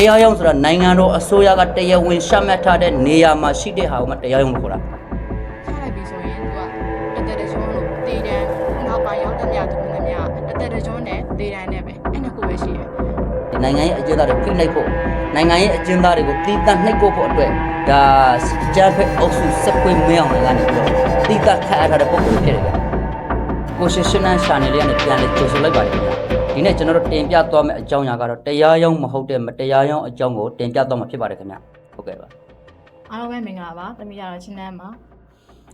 တရားရုံးဆိုတာနိုင်ငံတော်အစိုးရကတရားဝင်ရှမှတ်ထားတဲ့နေရာမှာရှိတဲ့ဟာကိုမှတရားရုံးလို့ခေါ်တာချလိုက်ပြီဆိုရင်သူကတသက်တကြွလို့တေးတန်းနောက်ပိုင်းရောက်တဲ့မြတ်သူနဲ့မြတသက်တကြွနဲ့တေးတန်းနဲ့ပဲအဲ့နှစ်ခုပဲရှိတယ်နိုင်ငံရဲ့အကျဉ်းသားတွေဖိနှိပ်ဖို့နိုင်ငံရဲ့အကျဉ်းသားတွေကိုတီးတန့်နှိပ်ဖို့ဖို့အတွက်ဒါဂျာဖက်အုပ်စုစက်ပွေးမင်းအောင်လည်းကနေပြီးတော့တီးတန့်ခတ်အပ်ထားတဲ့ပုံစံဖြစ်တယ်ဗျ ကိုရှင်ရှင်နန်းရှာနေလေးကနေပြန်လေကြိုဆိုလိုက်ပါတယ်ခင်ဗျဒီနေ့ကျွန်တော်တို့တင်ပြသွားမယ့်အကြောင်းအရာကတော့တရားရုံးမဟုတ်တဲ့မတရားရုံးအကြောင်းကိုတင်ပြသွားမှာဖြစ်ပါတယ်ခင်ဗျဟုတ်ကဲ့ပါအားလုံးပဲမင်္ဂလာပါသမီးရတော့ချင်းတန်းပါ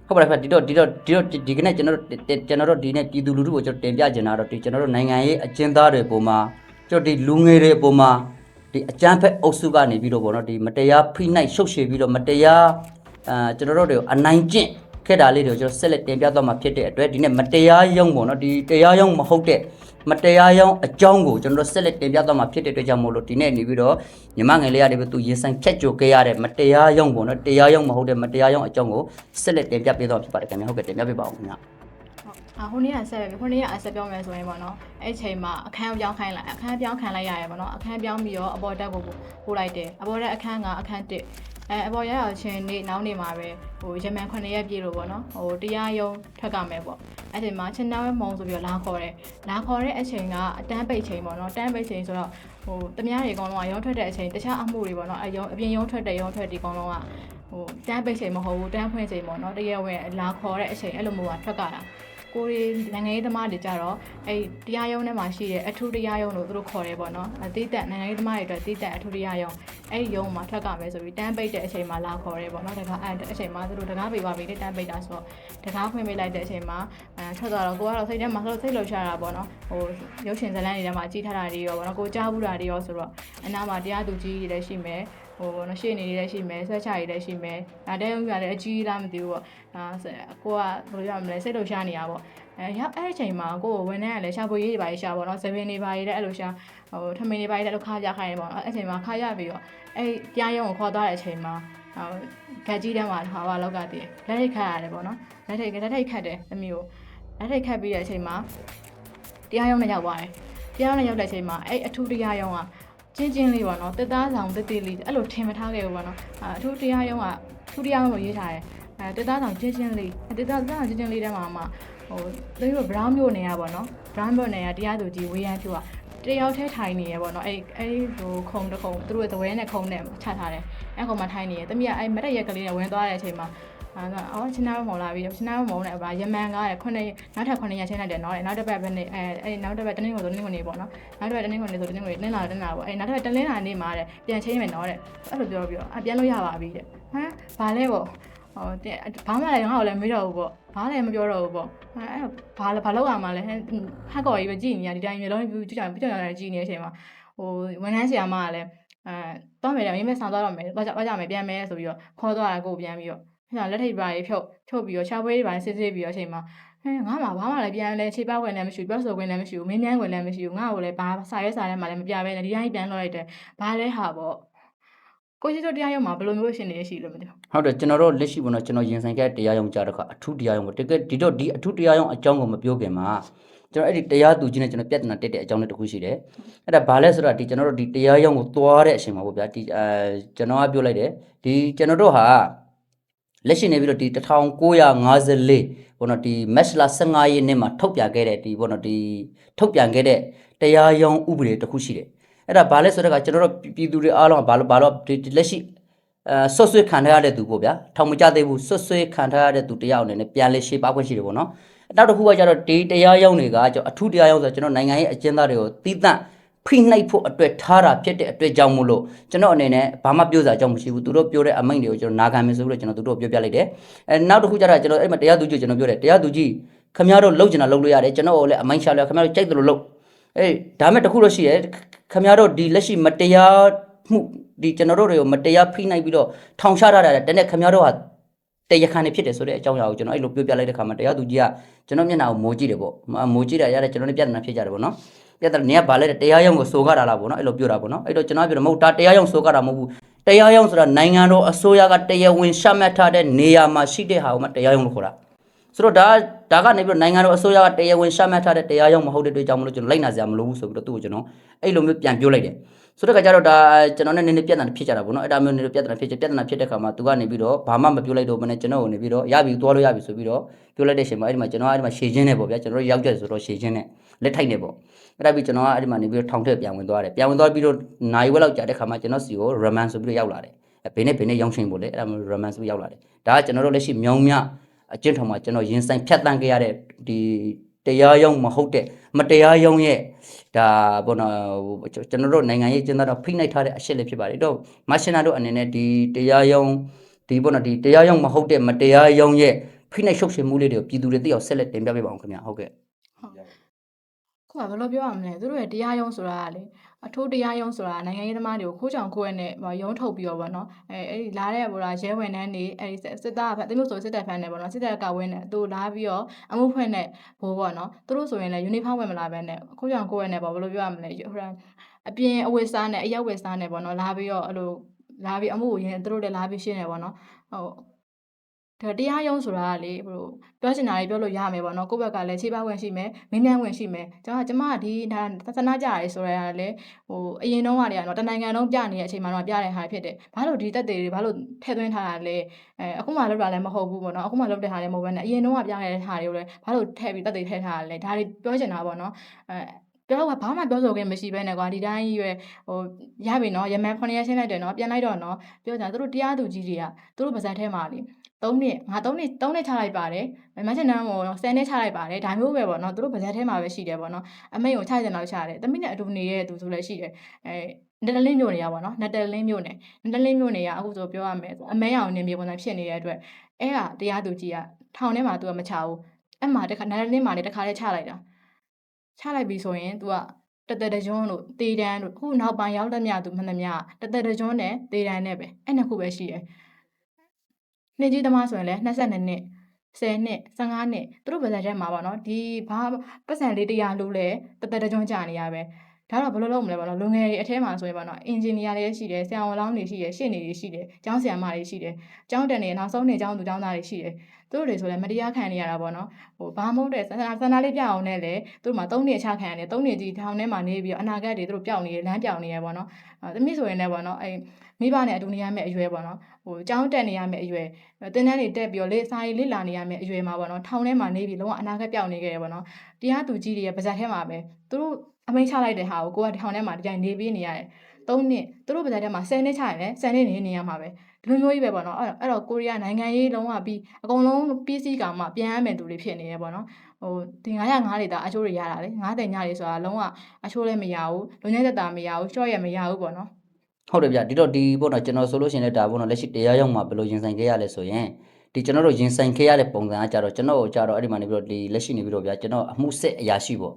ဟုတ်ပါတယ်ခင်ဗျဒီတော့ဒီတော့ဒီတော့ဒီကနေ့ကျွန်တော်တို့ကျွန်တော်တို့ဒီနေ့ပြည်သူလူထုကိုကျွန်တော်တင်ပြချင်တာတော့ဒီကျွန်တော်တို့နိုင်ငံရေးအကျဉ်းသားတွေပုံမှာကျွန်တော်ဒီလူငယ်တွေပုံမှာဒီအကြမ်းဖက်အုပ်စုကနေပြီးတော့ဗောနော်ဒီမတရားဖိနှိုက်ရှုပ်ရှည်ပြီးတော့မတရားအာကျွန်တော်တို့တွေကိုအနိုင်ကျင့် ခဲ့တာလေးတွေကိုကျွန်တော်ဆက်လက်တင်ပြသွားမှာဖြစ်တဲ့အတွက်ဒီနေ့မတရားရုံးဗောနော်ဒီတရားရုံးမဟုတ်တဲ့မတရားရုံးအကြောင်းကိုကျွန်တော်တို့ဆက်လက်တင်ပြသွားမှာဖြစ်တဲ့အတွက်ကြောင့်မို့လို့ဒီနေ့နေပြီးတော့ညီမငယ်လေးရတယ်ပဲသူရင်ဆိုင်ဖြတ်ကြိုခဲ့ရတဲ့မတရားရုံးဗောနော်တရားရုံးမဟုတ်တဲ့မတရားရုံးအကြောင်းကိုဆက်လက်တင်ပြပေးသွားမှာဖြစ်ပါတယ်ခင်ဗျာဟုတ်ကဲ့တင်ပြပေးပါဦးခင်ဗျာဟုတ်အာဟိုနေ့ကဆက်ပဲဟိုနေ့ကအဆက်ပြောမယ်ဆိုရင်ပေါ့နော်အဲ့ချိန်မှာအခန်းပြောင်းခိုင်းလိုက်အခန်းပြောင်းခံလိုက်ရတယ်ပေါ့နော်အခန်းပြောင်းပြီးတော့အပေါ်တက်ဖို့ပို့လိုက်တယ်အပေါ်တက်အခန်းကအခန်းတစ် အဲအပေါ်ရောက်ချင်းနေ့နောက်နေ့မှာပဲဟိုရမန်9ရက်ပြည့်လို့ပေါ့နော်ဟိုတရားရုံးထွက်ကမယ်ပေါ့အဲ့ချိန်မှာချင်းနာဝဲမုံဆိုပြီးတော့လာခေါ်တယ်လာခေါ်တဲ့အချိန်ကအတန်းပိတ်ချိန်ပေါ့နော်တန်းပိတ်ချိန်ဆိုတော့ဟိုတမားတွေအကုန်လုံးကရုံးထွက်တဲ့အချိန်တခြားအမှုတွေပေါ့နော်အရုံးအပြင်ရုံးထွက်တဲ့ရုံးထွက်ဒီအကုန်လုံးကဟိုတန်းပိတ်ချိန်မဟုတ်ဘူးတန်းဖွင့်ချိန်ပေါ့နော်တရက်ဝင်လာခေါ်တဲ့အချိန်အဲ့လိုမျိုးကထွက်ကတာ ကိုရီနိုင်ငံရေးသမားတွေကြတော့အဲ့တရားရုံးထဲမှာရှိတဲ့အထူးတရားရုံးလို့သူတို့ခေါ်တယ်ပေါ့နော်အသေးသက်နိုင်ငံရေးသမားတွေအတွက်သေးသက်အထူးတရားရုံးအဲ့ဒီရုံးမှာထွက်ကမယ်ဆိုပြီးတန်းပိတ်တဲ့အချိန်မှာလာခေါ်တယ်ပေါ့နော်တကားအဲ့အချိန်မှာသူတို့တကားပေးပါပြီလေတန်းပိတ်တာဆိုတော့တကားဖွင့်ပေးလိုက်တဲ့အချိန်မှာအဲထွက်သွားတော့ကိုကတော့စိတ်ထဲမှာဆိုစိတ်လှုပ်ရှားတာပေါ့နော်ဟိုရုပ်ရှင်ဇာတ်လမ်းတွေထဲမှာကြည်ထားတာတွေရောပေါ့နော်ကိုကြားဘူးတာတွေရောဆိုတော့အနားမှာတရားသူကြီးတွေလည်းရှိမယ် ဟိုနော်ရှေ့နေတွေလည်းရှိမယ်ဆွဲချတွေလည်းရှိမယ်ဒါတဲုံပြလည်းအကြီးလားမသိဘူးပေါ့ဒါကိုကဘယ်လိုရမလဲစိတ်လှုပ်ရှားနေတာပေါ့အဲရောက်အဲ့ဒီအချိန်မှာကိုယ်ဝန်ထမ်းကလည်းရှာဖွေရေးတွေပါရှာပေါ့နော်သပင်တွေပါရေးလည်းအဲ့လိုရှာဟိုထမင်းတွေပါရေးလည်းအဲ့လိုခါကြခိုင်းတယ်ပေါ့နော်အဲ့အချိန်မှာခါရပြီးတော့အဲ့ပြားရုံကိုခေါ်သွားတဲ့အချိန်မှာဟိုဂက်ကြီးတန်းမှာဟာပါလောက်ကတည်းလက်ထိတ်ခတ်ရတယ်ပေါ့နော်လက်ထိတ်လက်ထိတ်ခတ်တယ်သမီးကိုလက်ထိတ်ခတ်ပြီးတဲ့အချိန်မှာတရားရုံးနဲ့ရောက်သွားတယ်တရားရုံးနဲ့ရောက်တဲ့အချိန်မှာအဲ့အထူးတရားရုံးက ချင်းချင်းလေးပေါ့နော်တက်သားဆောင်တက်တက်လေးအဲ့လိုထင်မထားခဲ့ဘူးပေါ့နော်အထူးတရားရုံးကအထူးတရားရုံးကိုရေးထားတယ်အဲတက်သားဆောင်ချင်းချင်းလေးတက်သားဆောင်ချင်းချင်းလေးတဲမှာမှဟိုသူတို့ brown မျိုးနေရပါတော့ brown မျိုးနေရတရားသူကြီးဝေးရန်ဖြူကတယောက်ထဲထိုင်နေရပေါ့နော်အဲ့အဲ့ဟိုခုံတစ်ခုံသူတို့သဝဲနဲ့ခုံနဲ့ချထားတယ်အဲ့ခုံမှာထိုင်နေရတမီးကအဲ့မရက်ရက်ကလေးနဲ့ဝင်သွားတဲ့အချိန်မှာ အာအော်ချင်းနာမော်လာပြီးချင်းနာမော်နဲ့ဗာယမန်ကားရခုနှစ်နောက်ထပ်ခုနှစ်ရက်ချင်းလိုက်တယ်နော်နောက်တစ်ပတ်ပဲနေအဲအဲ့နောက်တစ်ပတ်တနင်္ဂနွေဆိုတနင်္ဂနွေပေါ့နော်နောက်တစ်ပတ်တနင်္ဂနွေဆိုတနင်္ဂနွေနင်းလာတနင်္လာပေါ့အဲ့နောက်တစ်ပတ်တနင်္လာနေ့မှာတဲ့ပြန်ချင်းမယ်နော်တဲ့အဲ့လိုပြောပြီးတော့အပြန်လို့ရပါပြီတဲ့ဟမ်ဗာလဲပေါ့ဟိုတဲ့ဘာမှလည်းငါ့ကိုလည်းမေးတော့ဘူးပေါ့ဘာလည်းမပြောတော့ဘူးပေါ့အဲအဲ့ဘာလဲဘာလောက်ရမှာလဲဟဲ့ဟက်ကော်ကြီးပဲကြည့်နေရဒီတိုင်းမျိုးလုံးပြကြည့်ကြပြကြကြကြည့်နေတဲ့အချိန်မှာဟိုဝန်ထမ်းဆရာမကလည်းအဲတော့မယ်မင်းမဆောင်တော့မယ်ဘာကြဘာကြမယ်ပြန်မယ်ဆိုပြီးတော့ခေါ်သွားတာကိုပြန်ပြီးတော့ အဲ့ဒါလက်ထိပ်ပါရေးဖြုတ်ဖြုတ်ပြီးတော့ရှားပွဲတွေပါစစ်စစ်ပြီးတော့အချိန်မှာဟဲ့ငါမှဘာမှလည်းပြန်လဲခြေပောက်ဝင်လည်းမရှိဘူးပြောဆိုဝင်လည်းမရှိဘူးမင်းမြန်းဝင်လည်းမရှိဘူးငါ့ကိုလည်းဘာစာရဲစာထဲမှာလည်းမပြပဲနဲ့ဒီတိုင်းပြန်လို့လိုက်တယ်ဘာလဲဟာပေါ့ကိုရှိတို့တရားရုံးမှာဘယ်လိုမျိုးရှင်နေရှိလို့မသိဘူးဟုတ်တယ်ကျွန်တော်တို့လက်ရှိပေါ့နော်ကျွန်တော်ရင်ဆိုင်ခဲ့တဲ့တရားရုံးကြားတော့အထူးတရားရုံးပေါ့တကယ်ဒီတော့ဒီအထူးတရားရုံးအကြောင်းကိုမပြောခင်မှာကျွန်တော်အဲ့ဒီတရားသူကြီးနဲ့ကျွန်တော်ပြဿနာတက်တဲ့အကြောင်းလေးတစ်ခုရှိတယ်အဲ့ဒါဘာလဲဆိုတော့ဒီကျွန်တော်တို့ဒီတရားရုံးကိုသွားတဲ့အချိန်မှာပေါ့ဗျာဒီအဲကျွန်တော်ကပြောလိုက်တယ်ဒီကျွန်တော်တို့ဟာ လက်ရှိနေပြီးတော့ဒီ1954ပေါ့နော်ဒီမက်လ15ရက်နေ့မှာထုတ်ပြန်ခဲ့တဲ့ဒီပေါ့နော်ဒီထုတ်ပြန်ခဲ့တဲ့တရားရုံးဥပဒေတစ်ခုရှိတယ်အဲ့ဒါဘာလဲဆိုတော့ကကျွန်တော်တို့ပြည်သူတွေအားလုံးကဘာလို့ဘာလို့ဒီလက်ရှိအဲဆွတ်ဆွေးခံထားရတဲ့သူပေါ့ဗျာထောင်မကြသေးဘူးဆွတ်ဆွေးခံထားရတဲ့သူတယောက်အနေနဲ့ပြန်လဲရှေ့ပါခွင့်ရှိတယ်ပေါ့နော်နောက်တစ်ခုကကျတော့ဒီတရားရုံးတွေကကျွန်တော်အထူးတရားရုံးဆိုတော့ကျွန်တော်နိုင်ငံရေးအကျဉ်းသားတွေကိုတီးတန့် ဖိနှိပ်ဖို့အတွက်ထားတာဖြစ်တဲ့အတွက်ကြောင့်မို့လို့ကျွန်တော်အနေနဲ့ဘာမှပြောစရာအကြောင်းမရှိဘူးသူတို့ပြောတဲ့အမိန့်တွေကိုကျွန်တော်နာခံမယ်ဆိုပြီးတော့ကျွန်တော်သူတို့ကိုပြောပြလိုက်တယ်အဲနောက်တစ်ခုကျတော့ကျွန်တော်အဲ့မှာတရားသူကြီးကိုကျွန်တော်ပြောတယ်တရားသူကြီးခမရတို့လှုပ်ချင်တာလှုပ်လို့ရတယ်ကျွန်တော်ကိုလည်းအမိန့်ချလို့ခမရတို့ကြိုက်တယ်လို့လှုပ်အေးဒါမဲ့တစ်ခုတော့ရှိရဲခမရတို့ဒီလက်ရှိမတရားမှုဒီကျွန်တော်တို့တွေကိုမတရားဖိနှိပ်ပြီးတော့ထောင်ချရတာတဲ့နဲ့ခမရတို့ဟာ တရားခံနေဖြစ်တယ်ဆိုတဲ့အကြောင်းအရာကိုကျွန်တော်အဲ့လိုပြောပြလိုက်တဲ့ခါမှာတရားသူကြီးကကျွန်တော်မျက်နှာကိုမိုးကြည့်တယ်ပေါ့မိုးကြည့်တာရတယ်ကျွန်တော်လည်းပြဿနာဖြစ်ကြတယ်ပေါ့နော်ပြဿနာနေကဘာလဲတဲ့တရားရုံးကိုစိုးကားတာလားပေါ့နော်အဲ့လိုပြောတာပေါ့နော်အဲ့တော့ကျွန်တော်ပြောတယ်မဟုတ်ဒါတရားရုံးစိုးကားတာမဟုတ်ဘူးတရားရုံးဆိုတာနိုင်ငံတော်အစိုးရကတရားဝင်ရှမှတ်ထားတဲ့နေရာမှာရှိတဲ့ဟာကိုမှတရားရုံးလို့ခေါ်တာဆိုတော့ဒါဒါကနေပြီးတော့နိုင်ငံတော်အစိုးရကတရားဝင်ရှမှတ်ထားတဲ့တရားရုံးမဟုတ်တဲ့အတွက်ကြောင့်မလို့ကျွန်တော်လိုက်နာစရာမလိုဘူးဆိုပြီးတော့သူ့ကိုကျွန်တော်အဲ့လိုမျိုးပြန်ပြောလိုက်တယ် ဆိုတော့ကကြတော့ဒါကျွန်တော်နဲ့နည်းနည်းပြဿနာဖြစ်ကြတာပေါ့နော်အဲ့ဒါမျိုးနည်းနည်းပြဿနာဖြစ်ကြပြဿနာဖြစ်တဲ့ခါမှာသူကနေပြီးတော့ဘာမှမပြောလိုက်တော့ဘဲနဲ့ကျွန်တော်ကိုနေပြီးတော့ရပြီသွားလို့ရပြီဆိုပြီးတော့ပြောလိုက်တဲ့အချိန်မှာအဲ့ဒီမှာကျွန်တော်ကအဲ့ဒီမှာရှေ့ချင်းနဲ့ပေါ့ဗျာကျွန်တော်တို့ရောက်ကြတယ်ဆိုတော့ရှေ့ချင်းနဲ့လက်ထိုက်နေပေါ့အဲ့ဒါပြီးကျွန်တော်ကအဲ့ဒီမှာနေပြီးတော့ထောင်ထက်ပြန်ဝင်သွားတယ်ပြန်ဝင်သွားပြီးတော့နိုင်ဝက်လောက်ကြာတဲ့ခါမှာကျွန်တော်စီကို roman ဆိုပြီးတော့ရောက်လာတယ်ဘယ်နဲ့ဘယ်နဲ့ရောင်းချင်းပေါ့လေအဲ့ဒါမျိုး roman ဆိုပြီးရောက်လာတယ်ဒါကကျွန်တော်တို့လက်ရှိမြောင်းမြအကျင့်ထောင်မှာကျွန်တော်ရင်ဆိုင်ဖြတ်တန်းခဲ့ရတဲ့ဒီ တရားရုံးမဟုတ်တဲ့မတရားရုံးရဲ့ဒါဘောနော်ဟိုကျွန်တော်တို့နိုင်ငံရေးကျင်းသားတော့ဖိနှိပ်ထားတဲ့အရှက်လေးဖြစ်ပါတယ်တော့မရှင်နာတို့အနေနဲ့ဒီတရားရုံးဒီဘောနော်ဒီတရားရုံးမဟုတ်တဲ့မတရားရုံးရဲ့ဖိနှိပ်ရှုပ်ရှင်မှုလေးတွေကိုပြည်သူတွေသိအောင်ဆက်လက်တင်ပြပေးပါအောင်ခင်ဗျာဟုတ်ကဲ့ခုကဘယ်လိုပြောရမလဲသူတို့ရဲ့တရားရုံးဆိုတာကလေ အထိုးတရားရုံးဆိုတာနိုင်ငံရေးသမားတွေကိုခိုးချောင်ခိုးရနဲ့ရုံးထုတ်ပြီးတော့ဗောနော်အဲအဲ့ဒီလာတဲ့ဘောလားရဲဝင်တန်းနေအဲ့ဒီစစ်သားကတမျိုးဆိုစစ်တပ်ဖန်နေဗောနော်စစ်တပ်ကဝင်းနေသူလာပြီးတော့အမှုဖွင့်နေဘိုးဗောနော်သူတို့ဆိုရင်လည်းယူနီဖောင်းဝင်မလာဘဲနဲ့ခိုးချောင်ခိုးရနဲ့ဗောဘယ်လိုပြောရမလဲဟိုအပြင်အဝတ်စားနဲ့အရောက်ဝတ်စားနဲ့ဗောနော်လာပြီးတော့အဲ့လိုလာပြီးအမှုကိုရင်သူတို့လည်းလာပြီးရှင်းနေဗောနော်ဟို ဒါတရားရုံးဆိုတာကလေဘယ်လိုပြောချင်တာတွေပြောလို့ရမယ်ပေါ့နော်ကိုယ့်ဘက်ကလည်းခြေပဝင်ရှိမယ်မင်းမြန်ဝင်ရှိမယ်ကျွန်တော်ကကျမကဒီဒါသသနာကြရဲဆိုရတာလေဟိုအရင်တော့ကတည်းကတော့တနိုင်ငံလုံးပြနေတဲ့အချိန်မှာတော့ပြတဲ့ဟာဖြစ်တယ်ဘာလို့ဒီတက်တွေတွေဘာလို့ထည့်သွင်းထားတာလဲအဲအခုမှလောက်တာလည်းမဟုတ်ဘူးပေါ့နော်အခုမှလောက်တဲ့ဟာလည်းမဟုတ်ဘဲနဲ့အရင်တော့ကပြနေတဲ့ဟာတွေကိုလည်းဘာလို့ထည့်ပြီးတက်တွေထည့်ထားတာလဲဒါတွေပြောချင်တာပေါ့နော်အဲပြောတော့ဘာမှပြောဆိုခြင်းမရှိဘဲနဲ့ကွာဒီတိုင်းကြီးရွယ်ဟိုရပြီနော်ရမန်9ရက်ရှင်းလိုက်တယ်နော်ပြန်လိုက်တော့နော်ပြောကြသူတို့တရားသူကြီးတွေကသူတို့ပါဇက်ထဲမှာလေ 3နှစ်ငါ3နှစ်3နှစ်ချလိုက်ပါတယ်မမချင်တန်းကို10နှစ်ချလိုက်ပါတယ်ဒါမျိုးပဲပေါ့နော်သူတို့ပါဇက်ထဲမှာပဲရှိတယ်ပေါ့နော်အမိတ်ကိုချကြတော့ချတယ်တမိနဲ့အတူနေတဲ့သူဆိုလည်းရှိတယ်အဲနတလင်းမျိုးနေရပါတော့နတလင်းမျိုးနေနတလင်းမျိုးနေရအခုဆိုပြောရမယ်အမဲအောင်နေမြေပုံစံဖြစ်နေတဲ့အတွက်အဲ့ဟာတရားသူကြီးကထောင်ထဲမှာသူကမချဘူးအဲ့မှာတခါနတလင်းမှာလည်းတခါလေးချလိုက်တာချလိုက်ပြီဆိုရင် तू ကတသက်တကြွန်းလို့တေးတန်းလို့ခုနောက်ပိုင်းရောက်တဲ့မြသူမှန်သမျှတသက်တကြွန်းနဲ့တေးတန်းနဲ့ပဲအဲ့နှစ်ခုပဲရှိတယ် နှစ်ကြီးသမားဆိုရင်လည်း22နှစ်10နှစ်15နှစ်သူတို့ဗဇက်ထဲမှာပေါ့နော်ဒီဘာပတ်စံလေးတရားလို့လဲတသက်တကြွန်းကြာနေရပဲဒါတော့ဘယ်လိုလုပ်မလဲပေါ့နော်လူငယ်တွေအထဲမှာဆိုရင်ပေါ့နော်အင်ဂျင်နီယာတွေရှိတယ်ဆရာဝန်လောင်းတွေရှိတယ်ရှင့်နေတွေရှိတယ်ကျောင်းဆရာမတွေရှိတယ်ကျောင်းတန်တွေနောက်ဆုံးနေကျောင်းသူကျောင်းသားတွေရှိတယ်သူတို့တွေဆိုလည်းမတရားခံနေရတာပေါ့နော်ဟိုဘာမဟုတ်တဲ့ဆန္ဒဆန္ဒလေးပြအောင်နဲ့လေသူတို့မှာ၃နှစ်ချခံရတယ်၃နှစ်ကြီးထောင်ထဲမှာနေပြီးတော့အနာဂတ်တွေသူတို့ပျောက်နေရလမ်းပျောက်နေရပေါ့နော်အဲသမီးဆိုရင်လည်းပေါ့နော်အဲ မိဘနဲ့အတူနေရမယ့်အရွယ်ပေါ့နော်ဟိုကျောင်းတက်နေရမယ့်အရွယ်တင်းတန်းတွေတက်ပြီးတော့လေစာရေးလေ့လာနေရမယ့်အရွယ်မှာပေါ့နော်ထောင်ထဲမှာနေပြီးလုံးဝအနာဂတ်ပျောက်နေခဲ့ရပေါ့နော်တရားသူကြီးတွေရဲ့ပါဇက်ထဲမှာပဲသူတို့အမိန့်ချလိုက်တဲ့ဟာကိုကိုကထောင်ထဲမှာဒီတိုင်းနေပြီးနေရတယ်၃နှစ်သူတို့ပါဇက်ထဲမှာ10နှစ်ချရင်လည်း10နှစ်နေနေရမှာပဲဒီလိုမျိုးကြီးပဲပေါ့နော်အဲ့တော့အဲ့တော့ကိုရီးယားနိုင်ငံရေးလုံးဝပြီးအကုန်လုံးပြီးစီးကမှပြန်ရမယ်သူတွေဖြစ်နေရပေါ့နော်ဟိုဒီ905တွေဒါအချိုးတွေရတာလေ9တင်ညတွေဆိုတာလုံးဝအချိုးလည်းမရဘူးလုံညက်သက်တာမရဘူးရှော့ရမရဘူးပေါ့နော် ဟုတ်တယ်ဗျဒီတော့ဒီပေါ့နော်ကျွန်တော်ဆိုလို့ရှိရင်လည်းဒါပေါ့နော်လက်ရှိတရားရုံးမှာဘယ်လိုရင်ဆိုင်ခဲ့ရလဲဆိုရင်ဒီကျွန်တော်တို့ရင်ဆိုင်ခဲ့ရတဲ့ပုံစံကကြတော့ကျွန်တော်ကိုကြတော့အဲ့ဒီမှာနေပြီးတော့ဒီလက်ရှိနေပြီးတော့ဗျာကျွန်တော်အမှုဆက်အရာရှိပေါ့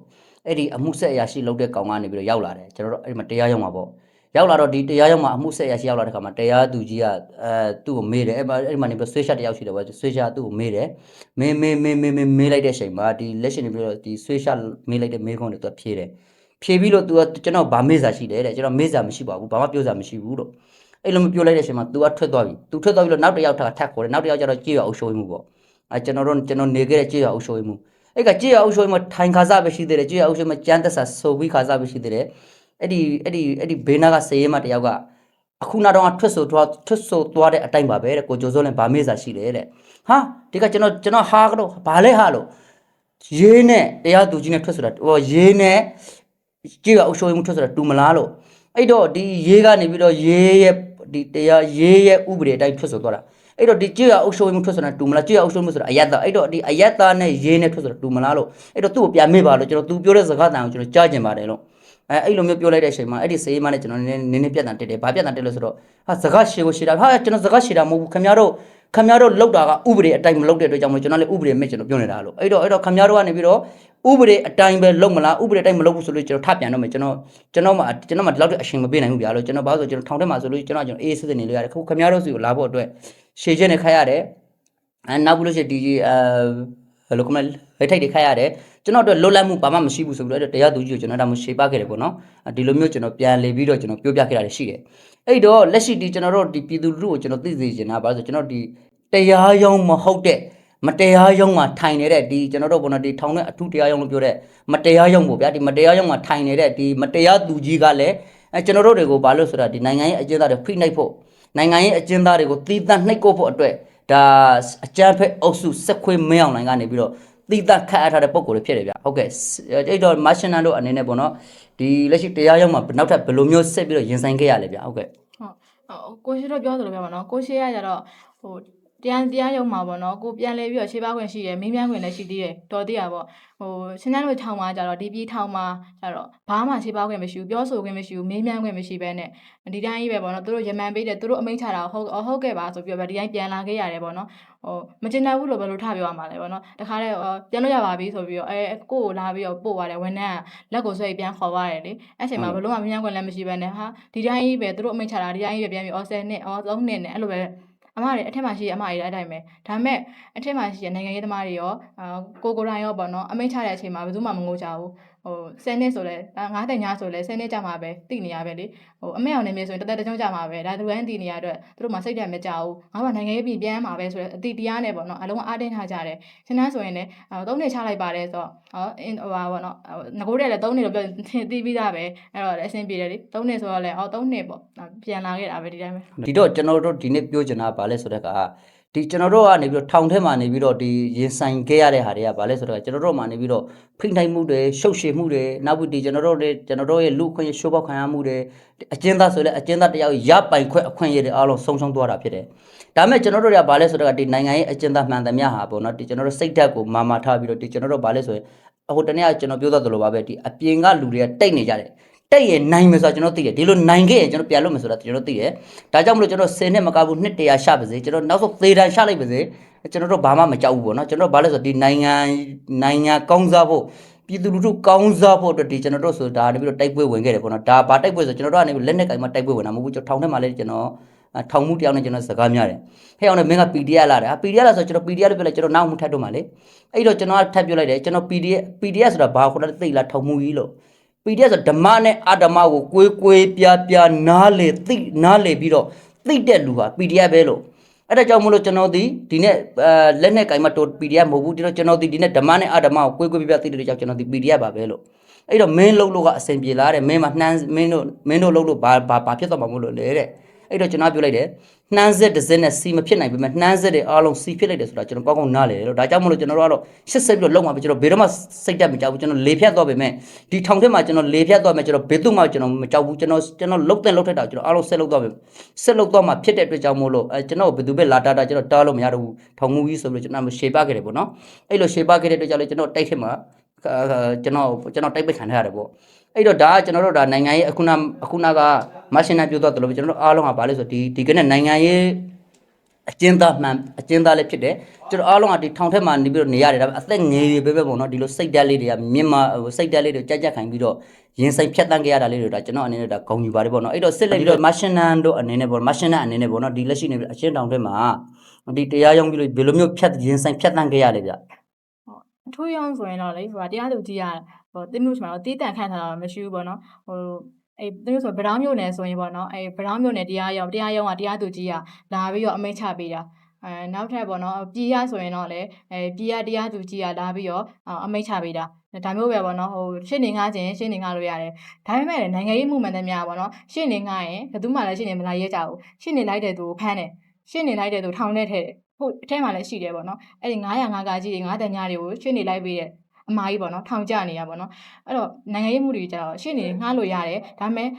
အဲ့ဒီအမှုဆက်အရာရှိလုပ်တဲ့ကောင်ကနေပြီးတော့ရောက်လာတယ်ကျွန်တော်တို့အဲ့ဒီမှာတရားရုံးမှာပေါ့ရောက်လာတော့ဒီတရားရုံးမှာအမှုဆက်အရာရှိရောက်လာတဲ့ခါမှာတရားသူကြီးကအဲသူ့ကိုမေးတယ်အဲ့မှာအဲ့ဒီမှာနေပြီးတော့ဆွေးရှက်တယောက်ရှိတယ်ပေါ့ဆွေးရှက်သူ့ကိုမေးတယ်မေးမေးမေးမေးမေးမေးလိုက်တဲ့အချိန်မှာဒီလက်ရှိနေပြီးတော့ဒီဆွေးရှက်မေးလိုက်တဲ့မေးခွန်းတွေသူကဖြေတယ် ဖြေပြီးလို့ तू ကကျွန်တော်ဗာမေ့စာရှိတယ်တဲ့ကျွန်တော်မေ့စာမရှိပါဘူးဘာမှပြောစာမရှိဘူးလို့အဲ့လိုမပြောလိုက်တဲ့အချိန်မှာ तू ကထွက်သွားပြီ तू ထွက်သွားပြီလို့နောက်တစ်ယောက်ထပ်ထပ်ခေါ်တယ်နောက်တစ်ယောက်ကျတော့ကြေးရအုပ်ရှိုးမှုပေါ့အဲကျွန်တော်တို့ကျွန်တော်နေခဲ့တဲ့ကြေးရအုပ်ရှိုးမှုအဲ့ကကြေးရအုပ်ရှိုးမှုထိုင်ခါစားပဲရှိသေးတယ်ကြေးရအုပ်ရှိုးမှုကြမ်းသက်စာဆိုပြီးခါစားပဲရှိသေးတယ်အဲ့ဒီအဲ့ဒီအဲ့ဒီဘေးနာကစရေးမတစ်ယောက်ကအခုနောက်တော့ထွက်ဆိုသွားထွက်ဆိုသွားတဲ့အတိုင်းပါပဲတဲ့ကိုကျော်စိုးလည်းဗာမေ့စာရှိတယ်တဲ့ဟာဒီကကျွန်တော်ကျွန်တော်ဟာကတော့ဘာလဲဟာလို့ရေးနဲ့တရားသူကြီးနဲ့ထွက်ဆိုတာဟိုရေးနဲ့ ကြည့်ရအုပ်ချုပ်မှုထွက်ဆိုတာတူမလားလို့အဲ့တော့ဒီရေးကနေပြီးတော့ရေးရဲ့ဒီတရားရေးရဲ့ဥပဒေအတိုင်းထွက်ဆိုသွားတာအဲ့တော့ဒီကြည့်ရအုပ်ချုပ်မှုထွက်ဆိုတာတူမလားကြည့်ရအုပ်ချုပ်မှုဆိုတာအယတ္တအဲ့တော့ဒီအယတ္တနဲ့ရေးနဲ့ထွက်ဆိုတာတူမလားလို့အဲ့တော့သူ့ကိုပြန်မေ့ပါလို့ကျွန်တော်သူပြောတဲ့စကားတန်ကိုကျွန်တော်ကြားကျင်ပါတယ်လို့အဲအဲ့လိုမျိုးပြောလိုက်တဲ့အချိန်မှာအဲ့ဒီစေးမနဲ့ကျွန်တော်နည်းနည်းနည်းပြတ်တန်တက်တယ်ဘာပြတ်တန်တက်လို့ဆိုတော့ဟာစကားရှည်ကိုရှည်တာဟာကျွန်တော်စကားရှည်တာမဟုတ်ဘူးခင်ဗျားတို့ခင်ဗျားတို့လောက်တာကဥပဒေအတိုင်းမလောက်တဲ့အတွက်ကြောင့်မလို့ကျွန်တော်လည်းဥပဒေမဲ့ကျွန်တော်ပြောနေတာလို့အဲ့တော့အဲ့တော့ခင်ဗျားတို့ကနေပြီးတော့ ဥပဒေအတိုင်းပဲလုံးမလားဥပဒေအတိုင်းမလုပ်ဘူးဆိုလို့ကျွန်တော်ထပြန်တော့မယ်ကျွန်တော်ကျွန်တော်မှကျွန်တော်မှဒီလောက်တဲ့အချိန်မပေးနိုင်ဘူးဗျာလို့ကျွန်တော်ဘာလို့ဆိုကျွန်တော်ထောင်ထဲမှာဆိုလို့ကျွန်တော်ကျွန်တော်အေးစစ်စစ်နေလို့ရတယ်ခုခင်ဗျားတို့စီကိုလာဖို့အတွက်ရှေ့ချက်နဲ့ခါရတယ်အဲနောက်ပြီးလို့ရှိရင်ဒီအဲဘယ်လိုကမလဲလက်ထိတ်တွေခါရတယ်ကျွန်တော်တို့လွတ်လပ်မှုဘာမှမရှိဘူးဆိုပြီးတော့တရားသူကြီးကိုကျွန်တော်ဒါမှရှေ့ပါခဲ့တယ်ပေါ့နော်ဒီလိုမျိုးကျွန်တော်ပြန်လေပြီးတော့ကျွန်တော်ပြောပြခဲ့တာရှိတယ်အဲ့တော့လက်ရှိဒီကျွန်တော်တို့ဒီပြည်သူလူထုကိုကျွန်တော်သိစေချင်တာဘာလို့ဆိုကျွန်တော်ဒီတရားရုံးမဟုတ်တဲ့ မတရားရုံးမှာထိုင်နေတဲ့ဒီကျွန်တော်တို့ဘုံတော်ဒီထောင်တဲ့အထူးတရားရုံးလို့ပြောတဲ့မတရားရုံးပေါ့ဗျာဒီမတရားရုံးမှာထိုင်နေတဲ့ဒီမတရားသူကြီးကလည်းအဲကျွန်တော်တို့တွေကိုဘာလို့ဆိုတာဒီနိုင်ငံရေးအကျဉ်းသားတွေဖိနှိပ်ဖို့နိုင်ငံရေးအကျဉ်းသားတွေကိုတီးတန့်နှိပ်ကိုဖို့အတွက်ဒါအကြမ်းဖက်အုပ်စုစက်ခွေးမင်းအောင်လိုင်ကနေပြီးတော့တီးတန့်ခတ်အပ်ထားတဲ့ပုံကိုယ်တွေဖြစ်တယ်ဗျဟုတ်ကဲ့အဲ့တော့မရှင်နန်တို့အနေနဲ့ပေါ့နော်ဒီလက်ရှိတရားရုံးမှာနောက်ထပ်ဘယ်လိုမျိုးဆက်ပြီးတော့ရင်ဆိုင်ခဲ့ရလဲဗျဟုတ်ကဲ့ဟုတ်ဟိုကိုရှိတော့ပြောသလိုပဲပေါ့နော်ကိုရှိရကြတော့ဟို တရားတရားရုံမှာပေါ့နော်ကိုပြန်လဲပြီးတော့ရှေးပါခွင့်ရှိတယ်မင်းမြန်းခွင့်လည်းရှိသေးတယ်တော်သေးရပေါ့ဟိုရှင်းတန်းတို့ထောင်မှာကြတော့ဒီပြည်ထောင်မှာကြတော့ဘာမှရှေးပါခွင့်မရှိဘူးပြောဆိုခွင့်မရှိဘူးမင်းမြန်းခွင့်မရှိဘဲနဲ့ဒီတိုင်းကြီးပဲပေါ့နော်သူတို့ရမန်ပေးတယ်သူတို့အမိန့်ချတာဟုတ်ဟုတ်ကဲ့ပါဆိုပြီးတော့ဒီတိုင်းပြန်လာခဲ့ရတယ်ပေါ့နော်ဟိုမကျင်နိုင်ဘူးလို့ဘယ်လိုထပြောရမှာလဲပေါ့နော်တခါတည်းပြန်လို့ရပါပြီဆိုပြီးတော့အဲကိုကိုလာပြီးတော့ပို့သွားတယ်ဝန်ထမ်းကလက်ကိုဆွဲပြန်ခေါ်သွားတယ်လေအဲ့ချိန်မှာဘယ်လို့မှမင်းမြန်းခွင့်လည်းမရှိဘဲနဲ့ဟာဒီတိုင်းကြီးပဲသူတို့အမိန့်ချတာဒီတိုင်းကြီးပဲပြန်ပြီးအော်ဆယ်နှစ်အော်သုံးနှစ်နဲ့အဲ့လိုပဲ အမတွေအထက်မှာရှိရအမတွေလည်းအတိုင်းပဲဒါပေမဲ့အထက်မှာရှိရနိုင်ငံရေးသမားတွေရောအာကိုကိုရိုင်းရောပေါ့နော်အမိန့်ချတဲ့အချိန်မှာဘယ်သူမှမငိုကြဘူးဟို10နှစ်ဆိုလဲငါးတန်ညာဆိုလဲ10နှစ်ကြာမှာပဲသိနေရပဲလေဟိုအမေအောင်နေမြေဆိုရင်တသက်တစ်ကြုံကြာမှာပဲဒါသူကန်းတည်နေရအတွက်သူတို့မှစိတ်ဓာတ်မကြဘူးငါကနိုင်ငံရေးပြည်ပြန်မှာပဲဆိုတော့အတိတရားနဲ့ပေါ့နော်အလုံးအားတင်းထားကြတယ်ရှင်းတန်းဆိုရင်လည်းသုံးနှစ်ချလိုက်ပါတယ်ဆိုတော့ဟောအင်းဟိုပါပေါ့နော်ငကိုတဲ့လည်းသုံးနှစ်လို့ပြောသိပြီးသားပဲအဲ့တော့လည်းအဆင်ပြေတယ်လေသုံးနှစ်ဆိုတော့လည်းအော်သုံးနှစ်ပေါ့ပြန်လာခဲ့တာပဲဒီတိုင်းပဲဒီတော့ကျွန်တော်တို့ဒီနေ့ပြောချင်တာကဘာလဲဆိုတော့က ဒီကျွန်တော်တို့ကနေပြီးတော့ထောင်ထဲမှာနေပြီးတော့ဒီရင်ဆိုင်ခဲ့ရတဲ့ဟာတွေကဘာလဲဆိုတော့ကျွန်တော်တို့မှာနေပြီးတော့ဖိနှိပ်မှုတွေရှုပ်ရှည်မှုတွေနောက်ပြီးဒီကျွန်တော်တို့တွေကျွန်တော်တို့ရဲ့လူခွင့်ရှိုးပေါက်ခံရမှုတွေအကျဉ်းသားဆိုလဲအကျဉ်းသားတယောက်ရပိုင်ခွင့်အခွင့်အရေးတွေအားလုံးဆုံးရှုံးသွားတာဖြစ်တယ်ဒါပေမဲ့ကျွန်တော်တို့တွေကဘာလဲဆိုတော့ဒီနိုင်ငံရေးအကျဉ်းသားမှန်သမျှဟာပေါ့နော်ဒီကျွန်တော်တို့စိတ်ဓာတ်ကိုမာမာထားပြီးတော့ဒီကျွန်တော်တို့ဘာလဲဆိုရင်ဟိုတနေ့ကကျွန်တော်ပြောသလိုပါပဲဒီအပြင်ကလူတွေကတိတ်နေကြတယ် တက်ရင်နိုင်မယ်ဆိုတာကျွန်တော်သိတယ်ဒီလိုနိုင်ခဲ့ရင်ကျွန်တော်ပြန်လို့မယ်ဆိုတာကျွန်တော်သိတယ်ဒါကြောင့်မလို့ကျွန်တော်10နှစ်မကဘူးနှစ်100ရှပါစေကျွန်တော်နောက်ဆုံးသေတန်ရှလိုက်ပါစေကျွန်တော်တို့ဘာမှမကြောက်ဘူးပေါ့နော်ကျွန်တော်ဘာလဲဆိုဒီနိုင်ငံနိုင်ငံကောင်းစားဖို့ပြည်သူလူထုကောင်းစားဖို့အတွက်ဒီကျွန်တော်တို့ဆိုဒါနေပြီးတော့တိုက်ပွဲဝင်ခဲ့တယ်ပေါ့နော်ဒါဘာတိုက်ပွဲဆိုကျွန်တော်တို့ကနေပြီးလက်နဲ့ကင်မှတိုက်ပွဲဝင်တာမဟုတ်ဘူးကျွန်တော်ထောင်ထဲမှာလည်းကျွန်တော်ထောင်မှုတယောက်နဲ့ကျွန်တော်စကားများတယ်ဟဲ့အောင်လည်းမင်းက PDF လာတယ် PDF လာဆိုကျွန်တော် PDF လို့ပြောလိုက်ကျွန်တော်နောက်မှုထပ်တော့မှလေအဲ့တော့ကျွန်တော်ကထပ်ပြောလိုက်တယ်ကျွန်တော် PDF PDF ဆိုတာဘာခေါ်လဲသိလားထောင်မှုကြီးလို့ PDF ဆိုဓမ္မနဲ့အဓမ္မကိုကိုယ်ကိုယ်ပြပြနားလေသိနားလေပြီးတော့သိတဲ့လူဟာ PDF ပဲလို့အဲ့ဒါကြောင့်မလို့ကျွန်တော်ဒီဒီနေ့အဲလက်နဲ့ကင်မတို PDF မဟုတ်ဘူးဒီတော့ကျွန်တော်ဒီဒီနေ့ဓမ္မနဲ့အဓမ္မကိုကိုယ်ကိုယ်ပြပြသိတဲ့ကြောင့်ကျွန်တော်ဒီ PDF ပါပဲလို့အဲ့တော့မင်းလုံးလို့ကအဆင်ပြေလားတဲ့မင်းမနှမ်းမင်းတို့မင်းတို့လုံးလို့ဘာဘာဘာဖြစ်သွားမှာမို့လို့လေတဲ့အဲ့တော့ကျွန်တော်ပြောလိုက်တယ် နှမ်းဆက်တစ်စက်နဲ့စီမဖြစ်နိုင်ပေမဲ့နှမ်းဆက်တွေအားလုံးစီဖြစ်လိုက်တယ်ဆိုတာကျွန်တော်ကောင်းကောင်းနားလေတယ်လို့ဒါကြောင့်မလို့ကျွန်တော်တို့ကတော့ရှစ်ဆက်ပြီးတော့လုံးမှာပဲကျွန်တော်ဘယ်တော့မှစိတ်တက်မကြောက်ဘူးကျွန်တော်လေဖြတ်သွားပေမဲ့ဒီထောင်ထဲမှာကျွန်တော်လေဖြတ်သွားမယ်ကျွန်တော်ဘယ်သူမှကျွန်တော်မကြောက်ဘူးကျွန်တော်ကျွန်တော်လုတ်တဲ့လုတ်ထက်တာကျွန်တော်အားလုံးဆက်လုတ်သွားပဲဆက်လုတ်သွားမှာဖြစ်တဲ့အတွက်ကြောင့်မို့လို့အဲကျွန်တော်ဘယ်သူပဲလာတာတာကျွန်တော်တားလို့မရတော့ဘူးထောင်မှုကြီးဆိုပြီးကျွန်တော်ရှေ့ပခဲ့တယ်ပေါ့နော်အဲ့လိုရှေ့ပခဲ့တဲ့အတွက်ကြောင့်လေကျွန်တော်တိုက်ထက်မှာကျွန်တော်ကျွန်တော်တိုက်ပိတ်ခံထားရတယ်ပေါ့ အဲ့တော့ဒါကကျွန်တော်တို့ဒါနိုင်ငံရေးအခုနအခုနကမရှင်နာပြောတော့တယ်လို့ကျွန်တော်တို့အားလုံးကဘာလဲဆိုဒီဒီကနေ့နိုင်ငံရေးအကျဉ်းသားမှန်အကျဉ်းသားလည်းဖြစ်တယ်ကျွန်တော်အားလုံးကဒီထောင်ထက်မှာနေပြီးတော့နေရတယ်ဒါပေမဲ့အသက်ငယ်တွေပဲပဲပေါ့နော်ဒီလိုစိတ်ဓာတ်လေးတွေကမြင့်မာစိတ်ဓာတ်လေးတွေကြက်ကြက်ခိုင်ပြီးတော့ရင်ဆိုင်ဖြတ်တန်းခဲ့ရတာလေးတွေဒါကျွန်တော်အနေနဲ့ဒါဂုဏ်ယူပါတယ်ပေါ့နော်အဲ့တော့စစ်လိုက်ပြီးတော့မရှင်နန်တို့အနေနဲ့ပေါ့မရှင်နန်အနေနဲ့ပေါ့နော်ဒီလက်ရှိနေပြီးအရှင်းတောင်ထဲမှာဒီတရားရုံးပြီးလို့ဘယ်လိုမျိုးဖြတ်ရင်ဆိုင်ဖြတ်တန်းခဲ့ရလဲဗျ အထူးရောင်းဆိုရင်တော့လေဟိုတရားသူကြီးကဟိုတင်းမျိုးဆိုတော့တီးတန်ခန့်ထားတာမရှိဘူးပေါ့နော်ဟိုအဲတင်းမျိုးဆိုဗရောင်းမျိုးနယ်ဆိုရင်ပေါ့နော်အဲဗရောင်းမျိုးနယ်တရားရုံးတရားရုံးကတရားသူကြီးကလာပြီးတော့အမိန့်ချပေးတာအဲနောက်ထပ်ပေါ့နော်ပြည်ရဆိုရင်တော့လေအဲပြည်ရတရားသူကြီးကလာပြီးတော့အမိန့်ချပေးတာဒါမျိုးပဲပေါ့နော်ဟိုရှင်းနေငါချင်းရှင်းနေငါလို့ရတယ်ဒါပေမဲ့နိုင်ငံရေးမှုမှန်တဲ့များပေါ့နော်ရှင်းနေငါရင်ဘယ်သူမှလည်းရှင်းနေမလာရဲကြဘူးရှင်းနေလိုက်တဲ့သူကိုဖမ်းတယ်ရှင်းနေလိုက်တဲ့သူထောင်ထဲထည့်တယ် ဟုတ်အထက်မှာလည်းရှိတယ်ပေါ့နော်အဲ့ဒီ900 9ကကြီးတွေ9တန်ညာတွေကိုရှင်းနေလိုက်ပြီးတဲ့အမားကြီးပေါ့နော်ထောင်ကျနေရပေါ့နော်အဲ့တော့နိုင်ငံရေးမှုတွေကြတော့ရှင်းနေငှားလို့ရတယ်ဒါပေမဲ့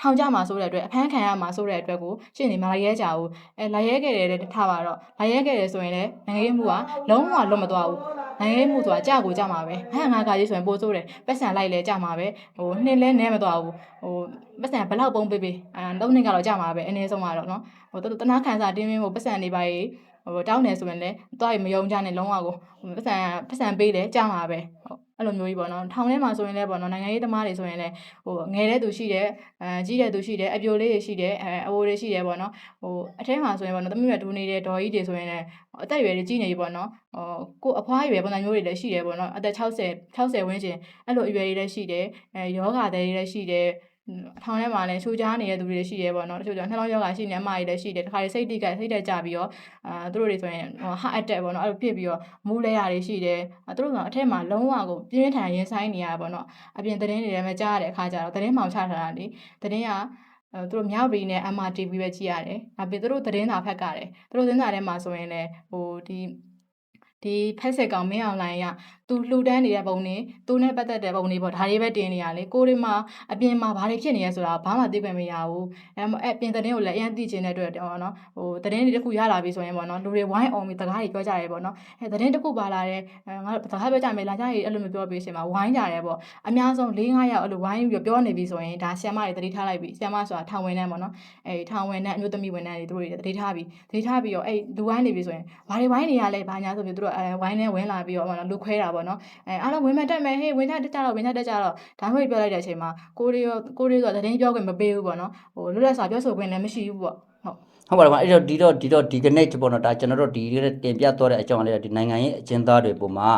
ထောင်ကြမှာဆိုတဲ့အတွက်အဖမ်းခံရမှာဆိုတဲ့အတွက်ကိုရှင်းနေမလာရဲကြဘူးအဲလာရဲခဲ့တယ်တဲ့ထားပါတော့လာရဲခဲ့တယ်ဆိုရင်လည်းနိုင်ငံရေးမှုကလုံးဝလွတ်မသွားဘူး နိုင်ငံရေးမှုဆိုတာကြာကိုကြာမှာပဲ900 9ကကြီးဆိုရင်ပို့ဆိုးတယ်ပတ်စံလိုက်လဲကြာမှာပဲဟိုနှင်းလဲနဲမသွားဘူးဟိုပတ်စံဘယ်လောက်ပုံပေးပေးအဲသုံးနှစ်ကတော့ကြာမှာပဲအနည်းဆုံးကတော့နော်ဟိုတနာခံစားတင်းမင်းကိုပတ်စံနေပါရေးဟိုတောင်းနေဆိုရင်လည်းတွားရမယုံကြနဲ့လုံးဝကိုပတ်စံပတ်စံပေးတယ်ကြာမှာပဲဟုတ် အဲ့လိုမျိုးကြီးပေါ့နော်ထောင်ထဲမှာဆိုရင်လည်းပေါ့နော်နိုင်ငံရေးသမားတွေဆိုရင်လည်းဟိုငယ်တဲ့သူရှိတယ်အဲကြီးတဲ့သူရှိတယ်အပြိုလေးတွေရှိတယ်အဲအဝိုးတွေရှိတယ်ပေါ့နော်ဟိုအထဲမှာဆိုရင်ပေါ့နော်သမီးမြတ်ဒူနေတဲ့ဒေါ်ကြီးတွေဆိုရင်လည်းအသက်အရွယ်တွေကြီးနေပြီပေါ့နော်ဟိုကိုအဖွားရွယ်ပုံစံမျိုးတွေလည်းရှိတယ်ပေါ့နော်အသက်60 60ဝန်းကျင်အဲ့လိုအရွယ်တွေလည်းရှိတယ်အဲယောဂါတွေလည်းရှိတယ် ထောင်ထဲမှာလည်းချိုးချားနေတဲ့သူတွေရှိရဲပေါ့နော်တချို့ကျတော့နှလုံးရောဂါရှိနေအမကြီးလည်းရှိတယ်တခါလေစိတ်တိကစိတ်တက်ကြပြီးတော့အာသူတို့တွေဆိုရင်ဟို heart attack ပေါ့နော်အဲ့လိုဖြစ်ပြီးတော့မူးလဲရတွေရှိတယ်သူတို့ကအထက်မှာလုံးဝကိုပြင်းပြင်းထန်ထန်ရင်ဆိုင်နေရတာပေါ့နော်အပြင်သတင်းတွေလည်းမကြားရတဲ့အခါကျတော့သတင်းမှောင်ချထားတာလေသတင်းကအဲသူတို့မြောက်ပြည်နဲ့ MRTV ပဲကြည့်ရတယ်။နောက်ပြီးသူတို့သတင်းစာဖက်ကတယ်။သူတို့သတင်းစာထဲမှာဆိုရင်လည်းဟိုဒီဒီဖက်ဆက်ကောင်မင်းအွန်လိုင်းကသူလှူဒန်းနေတဲ့ပုံတွေသူနဲ့ပတ်သက်တဲ့ပုံတွေပေါ့ဒါတွေပဲတင်နေရလေကိုတွေမှာအပြင်မှာဘာတွေဖြစ်နေရဲဆိုတာဘာမှသိခွင့်မရဘူးအဲမအဲ့ပြင်သတင်းကိုလည်းအရင်သိချင်တဲ့အတွက်တော့နော်ဟိုသတင်းတွေတစ်ခုရလာပြီဆိုရင်ပေါ့နော်လူတွေဝိုင်းအောင်ပြီးတကားတွေပြောကြရဲပေါ့နော်အဲသတင်းတစ်ခုပါလာတဲ့အဲငါတကားပြောကြမယ်လာကြရအဲ့လိုမျိုးပြောပြီးရှင်မှာဝိုင်းကြရဲပေါ့အများဆုံး၄၅ယောက်အဲ့လိုဝိုင်းပြီးပြောနေပြီဆိုရင်ဒါဆီယမတွေတတိထားလိုက်ပြီဆီယမဆိုတာထောင်ဝင်နေပေါ့နော်အဲထောင်ဝင်တဲ့အမျိုးသမီးဝင်နေတွေသူတို့တွေတတိထားပြီတတိထားပြီးတော့အဲ့လူဝိုင်းနေပြီဆိုရင်ဘာတွေဝိုင်းနေရလဲဘာညာဆိုပြီးသူတို့အဲဝိုင်းနေဝင်လာပြီးတော့ပေါ့နော်လူခွဲတာပေါ့နော်အဲအားလုံးဝင်မတက်မယ်ဟေးဝင်တက်တက်ကြတော့ဝင်တက်တက်ကြတော့ဒါမှမဟုတ်ပြောလိုက်တဲ့အချိန်မှာကိုရီရောကိုရီဆိုတော့သတင်းပြောခွင့်မပေးဘူးပေါ့နော်ဟိုလွတ်လပ်စွာပြောဆိုခွင့်လည်းမရှိဘူးပေါ့ဟုတ်ဟုတ်ပါတယ်ကွာအဲ့တော့ဒီတော့ဒီတော့ဒီကနေ့ပေါ့နော်ဒါကျွန်တော်တို့ဒီတင်ပြသွားတဲ့အကြောင်းအလေးဒီနိုင်ငံရဲ့အကျဉ်းသားတွေပုံမှာ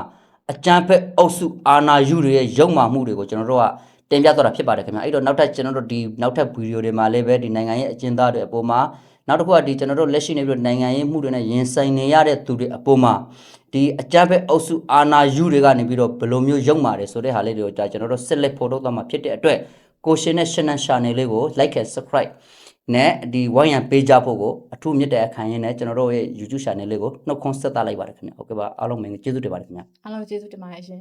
အကြမ်းဖက်အုပ်စုအာဏာယူတွေရဲ့ရုံမာမှုတွေကိုကျွန်တော်တို့ကတင်ပြသွားတာဖြစ်ပါတယ်ခင်ဗျာအဲ့တော့နောက်ထပ်ကျွန်တော်တို့ဒီနောက်ထပ်ဗီဒီယိုတွေမှာလည်းပဲဒီနိုင်ငံရဲ့အကျဉ်းသားတွေအပေါ်မှာ နောက်တစ်ခုကဒီကျွန်တော်တို့လက်ရှိနေပြီးတော့နိုင်ငံရေးမှုတွေနဲ့ရင်ဆိုင်နေရတဲ့သူတွေအပေါ်မှာဒီအကြမ်းဖက်အုပ်စုအာဏာယူတွေကနေပြီးတော့ဘယ်လိုမျိုးရုံမာတယ်ဆိုတဲ့ဟာလေးတွေကိုဒါကျွန်တော်တို့ select photo တော့မှာဖြစ်တဲ့အတွက်ကိုရှင်နဲ့ channel channel လေးကို like and subscribe နဲ့ဒီဝိုင်းရန်ပေးကြဖို့ကိုအထူးမြတ်တဲ့အခံရင်းနဲ့ကျွန်တော်တို့ရဲ့ YouTube channel လေးကိုနှုတ်ခွန်းဆက်သလိုက်ပါတယ်ခင်ဗျာဟုတ်ကဲ့ပါအားလုံးမင်္ဂကျေးဇူးတင်ပါတယ်ခင်ဗျာအားလုံးကျေးဇူးတင်ပါတယ်ရှင်